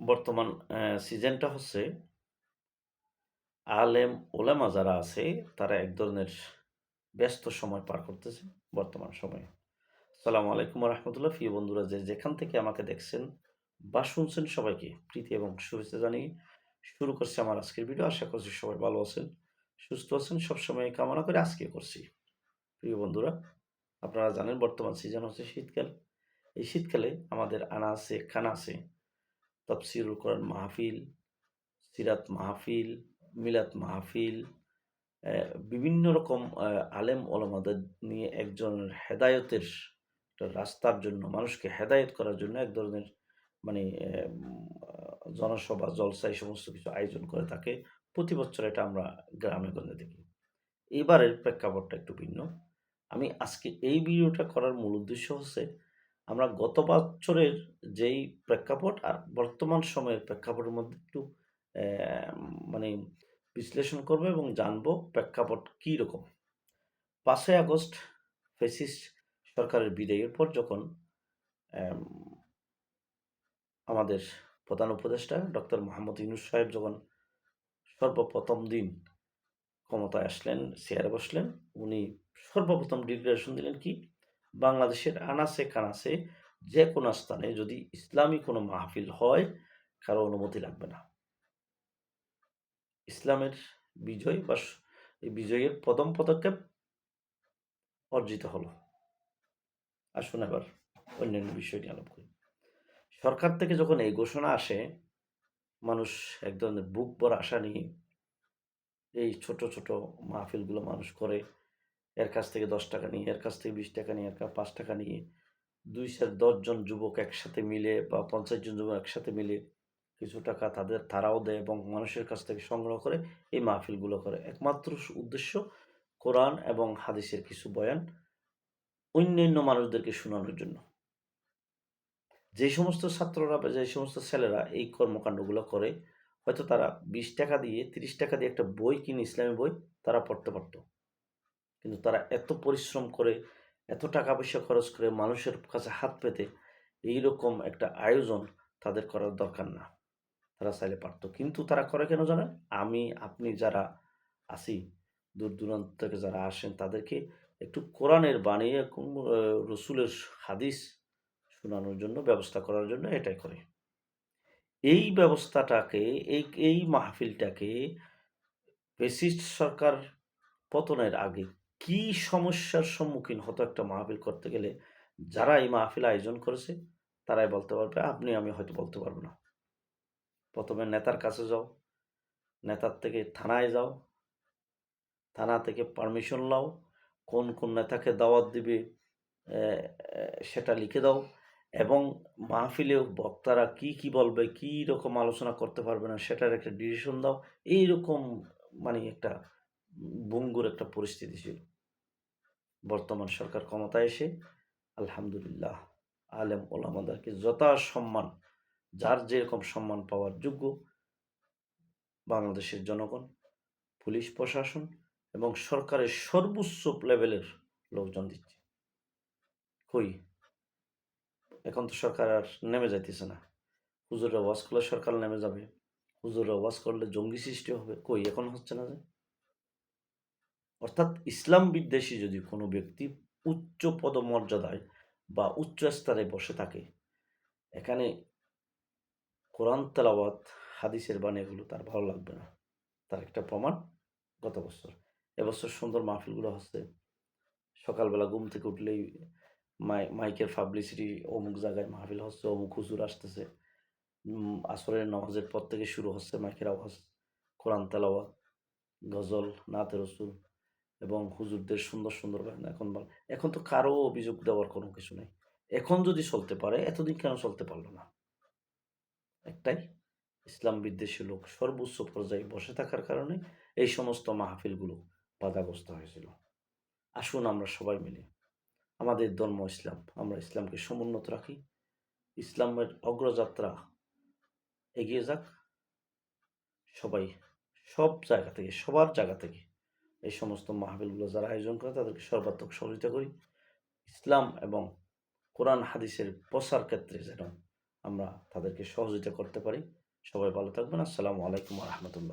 বর্তমান সিজনটা হচ্ছে আলেম ওলামা যারা আছে তারা এক ধরনের ব্যস্ত সময় পার করতেছে বর্তমান সময়ে। আসসালামু আলাইকুম রাহমাতুল্লাহ। বন্ধুরা যে যেখান থেকে আমাকে দেখছেন বা শুনছেন সবাইকে প্রীতি এবং শুভেচ্ছা জানিয়ে শুরু করছি আমার আজকের ভিডিও। আশা করছি সবাই ভালো আছেন, সুস্থ আছেন। সবসময় কামনা করে আজকে করছি। প্রিয় বন্ধুরা, আপনারা জানেন বর্তমান সিজন হচ্ছে শীতকাল। এই শীতকালে আমাদের আনা আছে, খানা আছে তাফসিরুল কোরআন মাহফিল, সিরাত মাহফিল, মিলাদ মাহফিল, বিভিন্ন রকম আলেম ওলামাদের নিয়ে একজনের হেদায়েতের রাস্তার জন্য মানুষকে হেদায়ত করার জন্য এক ধরনের মানে জনসভা, জলসা এই সমস্ত কিছু আয়োজন করে থাকে। প্রতি বছর এটা আমরা গ্রামে-গঞ্জে দেখি। এবারের প্রেক্ষাপটটা একটু ভিন্ন। আমি আজকে এই ভিডিওটা করার মূল উদ্দেশ্য হচ্ছে আমরা গত বছরের যেই প্রেক্ষাপট আর বর্তমান সময়ের প্রেক্ষাপটের মধ্যে একটু মানে বিশ্লেষণ করব এবং জানব প্রেক্ষাপট কী রকম। পাঁচই আগস্ট ফ্যাসিস্ট সরকারের বিদায়ের পর যখন আমাদের প্রধান উপদেষ্টা ডক্টর মোহাম্মদ ইউনূস সাহেব যখন সর্বপ্রথম দিন ক্ষমতায় আসলেন, চেয়ারে বসলেন, উনি সর্বপ্রথম ডিক্লারেশন দিলেন কি? বাংলাদেশের আনাচে-কানাচে যেকোনো স্থানে যদি ইসলামী কোনো মাহফিল হয়, কারও অনুমতি লাগবে না। ইসলামের বিজয় বা বিজয়ের প্রথম পদক্ষেপ অর্জিত হলো। আসুন এবার অন্যান্য বিষয় নিয়ে আলাপ করি। সরকার থেকে যখন এই ঘোষণা আসে, মানুষ এক ধরনের বুক ভরা আশা নিয়ে এই ছোট, ছোট মাহফিলগুলো মানুষ করে। এর কাছ থেকে ৳১০ নিয়ে, এর কাছ থেকে ৳২০ নিয়ে, এর কাছ পাঁচ টাকা নিয়ে দুই চার দশজন যুবক একসাথে মিলে বা ৫০ জন যুবক একসাথে মিলে কিছু টাকা তাদের তারাও দেয় এবং মানুষের কাছ থেকে সংগ্রহ করে এই মাহফিলগুলো করে। একমাত্র উদ্দেশ্য কোরআন এবং হাদিসের কিছু বয়ান অন্যান্য মানুষদেরকে শোনানোর জন্য। যে সমস্ত ছাত্ররা বা যে সমস্ত ছেলেরা এই কর্মকাণ্ডগুলো করে, হয়তো তারা ৳২০ দিয়ে ৳৩০ দিয়ে একটা বই কিনে ইসলামী বই তারা পড়তে পারত। কিন্তু তারা এত পরিশ্রম করে, এত টাকা-পয়সা খরচ করে মানুষের কাছে হাত পেতে এইরকম একটা আয়োজন তাদের করার দরকার না। তারা চাইলে পারত। কিন্তু তারা করে কেন জানেন? আমি, আপনি যারা আছি, দূর-দূরান্ত থেকে যারা আসেন তাদেরকে একটু কোরআনের বাণী রসুলের হাদিস শোনানোর জন্য, ব্যবস্থা করার জন্য এটাই করে। এই ব্যবস্থাটাকে এই এই মাহফিলটাকে ফ্যাসিস্ট সরকার পতনের আগে কি সমস্যার সম্মুখীন হতো একটা মাহফিল করতে গেলে, যারা এই মাহফিল আয়োজন করেছে তারাই বলতে পারবে। আপনি আমি হয়তো বলতে পারব না। প্রথমে নেতার কাছে যাও, নেতার থেকে থানায় যাও, থানা থেকে পারমিশন লাও, কোন, কোন নেতাকে দাওয়াত দিবে সেটা লিখে দাও এবং মাহফিলে বক্তারা কি, কি বলবে, কি রকম আলোচনা করতে পারবে না সেটার একটা ডিসিশন দাও। এইরকম মানে একটা ভঙ্গুর একটা পরিস্থিতি ছিল। বর্তমান সরকার ক্ষমতায় এসে আলহামদুলিল্লাহ আলেম ওলামাদেরকে যথাসম্মান যার যেরকম সম্মান পাওয়ার যোগ্য বাংলাদেশের জনগণ, পুলিশ প্রশাসন এবং সরকারের সর্বোচ্চ লেভেলের লোকজন দিচ্ছে। কই? এখন তো সরকার আর নেমে যাইতেছে না। হুজুররা ওয়াজ করলে সরকার নেমে যাবে। হুজুররা ওয়াজ করলে জঙ্গি সৃষ্টি হবে। কই? এখন হচ্ছে না যে? অর্থাৎ ইসলাম বিদ্বেষী যদি কোনো ব্যক্তি উচ্চ পদমর্যাদায় বা উচ্চ স্তরে বসে থাকে, এখানে কোরআন তেলাওয়াত, হাদিসের বাণী এগুলো তার ভালো লাগবে না। তার একটা প্রমাণ গত বছর। এবছর সুন্দর মাহফিলগুলো হচ্ছে। সকালবেলা ঘুম থেকে উঠলেই মাই মাইকের পাবলিসিটি অমুক জায়গায় মাহফিল হচ্ছে, অমুক হুজুর আসতেছে। আসরের নামাজের পর থেকে শুরু হচ্ছে মাইকের আওয়াজ, কোরআন তেলাওয়াত, গজল, নাতে রসুল এবং হুজুরদের সুন্দর, সুন্দর বয়ান। এখন এখন তো কারও অভিযোগ দেওয়ার কোনো কিছু নাই। এখন যদি চলতে পারে, এতদিন কেন চলতে পারল না? একটাই ইসলাম বিদ্বেষী লোক সর্বোচ্চ পর্যায়ে বসে থাকার কারণে এই সমস্ত মাহফিলগুলো বাধাগ্রস্ত হয়েছিল। আসুন আমরা সবাই মিলে আমাদের ধর্ম ইসলাম, আমরা ইসলামকে সমুন্নত রাখি। ইসলামের অগ্রযাত্রা এগিয়ে যাক। সবাই সব জায়গা থেকে, সবার জায়গা থেকে এই সমস্ত মাহফিলগুলো যারা আয়োজন করে, তাদেরকে সর্বাত্মক সহযোগিতা করি। ইসলাম এবং কোরআন হাদিসের প্রসার ক্ষেত্রে যেন আমরা তাদেরকে সহযোগিতা করতে পারি। সবাই ভালো থাকবেন। আসসালামু আলাইকুম রহমতুল্লাহ।